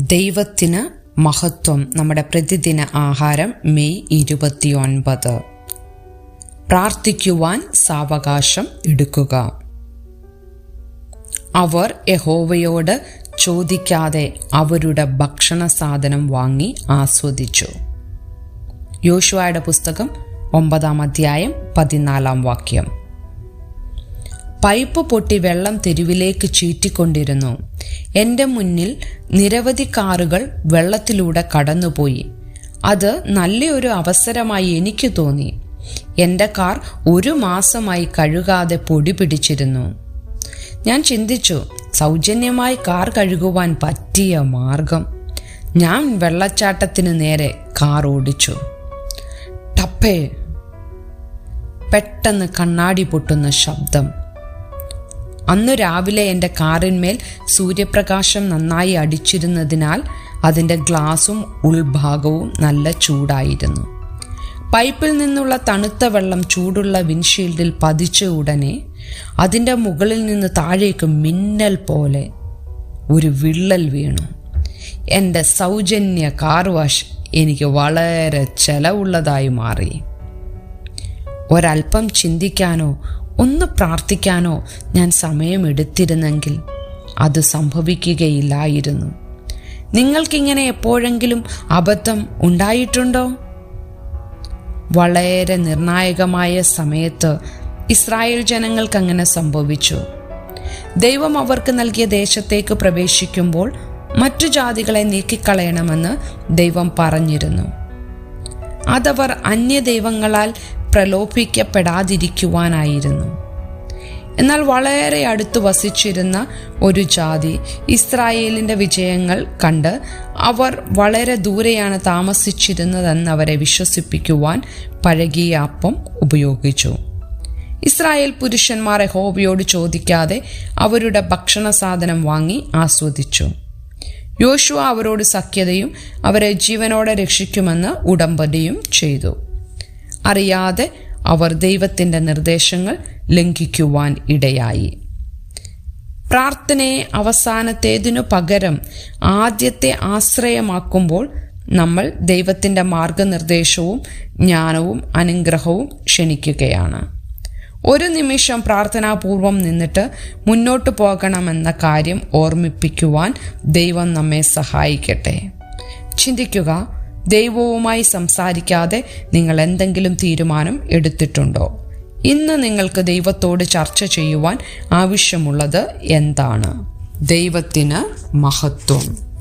ദൈവത്തിന് മഹത്വം. നമ്മുടെ പ്രതിദിന ആഹാരം മെയ് ഇരുപത്തിയൊൻപത്. പ്രാർത്ഥിക്കുവാൻ സാവകാശം എടുക്കുക. അവർ യഹോവയോട് ചോദിക്കാതെ അവരുടെ ഭക്ഷണ സാധനം വാങ്ങി ആസ്വദിച്ചു. യോശുവയുടെ പുസ്തകം ഒമ്പതാം അധ്യായം പതിനാലാം വാക്യം. പൈപ്പ് പൊട്ടി വെള്ളം തെരുവിലേക്ക് ചീറ്റിക്കൊണ്ടിരുന്നു. എന്റെ മുന്നിൽ നിരവധി കാറുകൾ വെള്ളത്തിലൂടെ കടന്നുപോയി. അത് നല്ലൊരു അവസരമായി എനിക്ക് തോന്നി. എന്റെ കാർ ഒരു മാസമായി കഴുകാതെ പൊടി പിടിച്ചിരുന്നു. ഞാൻ ചിന്തിച്ചു സൗജന്യമായി കാർ കഴുകുവാൻ പറ്റിയ മാർഗം. ഞാൻ വെള്ളച്ചാട്ടത്തിന് നേരെ കാർ ഓടിച്ചു. ടപ്പേ പെട്ടെന്ന് കണ്ണാടി പൊട്ടുന്ന ശബ്ദം. അന്നു രാവിലെ എന്റെ കാറിന്മേൽ സൂര്യപ്രകാശം നന്നായി അടിച്ചിരുന്നതിനാൽ അതിന്റെ ഗ്ലാസും ഉൾഭാഗവും നല്ല ചൂടായിരുന്നു. പൈപ്പിൽ നിന്നുള്ള തണുത്ത വെള്ളം ചൂടുള്ള വിൻഷീൽഡിൽ പതിച്ച ഉടനെ അതിന്റെ മുകളിൽ നിന്ന് താഴേക്ക് മിന്നൽ പോലെ ഒരു വിള്ളൽ വീണു. എന്റെ സൗജന്യ കാർ വാഷ് എനിക്ക് വളരെ ചെലവുള്ളതായി മാറി. ഒരല്പം ചിന്തിക്കാനോ ഒന്ന് പ്രാർത്ഥിക്കാനോ ഞാൻ സമയമെടുത്തിരുന്നെങ്കിൽ അത് സംഭവിക്കുകയില്ലായിരുന്നു. നിങ്ങൾക്കിങ്ങനെ എപ്പോഴെങ്കിലും അബദ്ധം ഉണ്ടായിട്ടുണ്ടോ? വളരെ നിർണായകമായ സമയത്ത് ഇസ്രായേൽ ജനങ്ങൾക്ക് അങ്ങനെ സംഭവിച്ചു. ദൈവം അവർക്ക് നൽകിയ ദേശത്തേക്ക് പ്രവേശിക്കുമ്പോൾ മറ്റു ജാതികളെ നീക്കിക്കളയണമെന്ന് ദൈവം പറഞ്ഞിരുന്നു. അതവർ അന്യദൈവങ്ങളാൽ പ്രലോഭിക്കപ്പെടാതിരിക്കുവാനായിരുന്നു. എന്നാൽ വളരെ അടുത്ത് വസിച്ചിരുന്ന ഒരു ജാതി ഇസ്രായേലിന്റെ വിജയങ്ങൾ കണ്ട് അവർ വളരെ ദൂരെയാണ് താമസിച്ചിരുന്നതെന്ന് അവരെ വിശ്വസിപ്പിക്കുവാൻ പഴകിയ അപ്പം ഉപയോഗിച്ചു. ഇസ്രായേൽ പുരുഷന്മാർ ഹോബിയോട് ചോദിക്കാതെ അവരുടെ ഭക്ഷണ സാധനം വാങ്ങി ആസ്വദിച്ചു. യോശുവ അവരോട് സഖ്യതയും അവരെ ജീവനോടെ രക്ഷിക്കുമെന്ന് ഉടമ്പടിയും ചെയ്തു. അറിയാതെ അവർ ദൈവത്തിന്റെ നിർദ്ദേശങ്ങൾ ലംഘിക്കുവാൻ ഇടയായി. പ്രാർത്ഥനയെ അവസാനത്തേതിനു പകരം ആദ്യത്തെ ആശ്രയമാക്കുമ്പോൾ നമ്മൾ ദൈവത്തിന്റെ മാർഗനിർദ്ദേശവും ജ്ഞാനവും അനുഗ്രഹവും ക്ഷണിക്കുകയാണ്. ഒരു നിമിഷം പ്രാർത്ഥനാപൂർവം നിന്നിട്ട് മുന്നോട്ട് പോകണമെന്ന കാര്യം ഓർമ്മിപ്പിക്കുവാൻ ദൈവം നമ്മെ സഹായിക്കട്ടെ. ചിന്തിക്കുക ദൈവവുമായി സംസാരിക്കാതെ നിങ്ങൾ എന്തെങ്കിലും തീരുമാനം എടുത്തിട്ടുണ്ടോ? ഇന്ന് നിങ്ങൾക്ക് ദൈവത്തോട് ചർച്ച ചെയ്യുവാൻ ആവശ്യമുള്ളത് എന്താണ്? ദൈവത്തിന് മഹത്വം.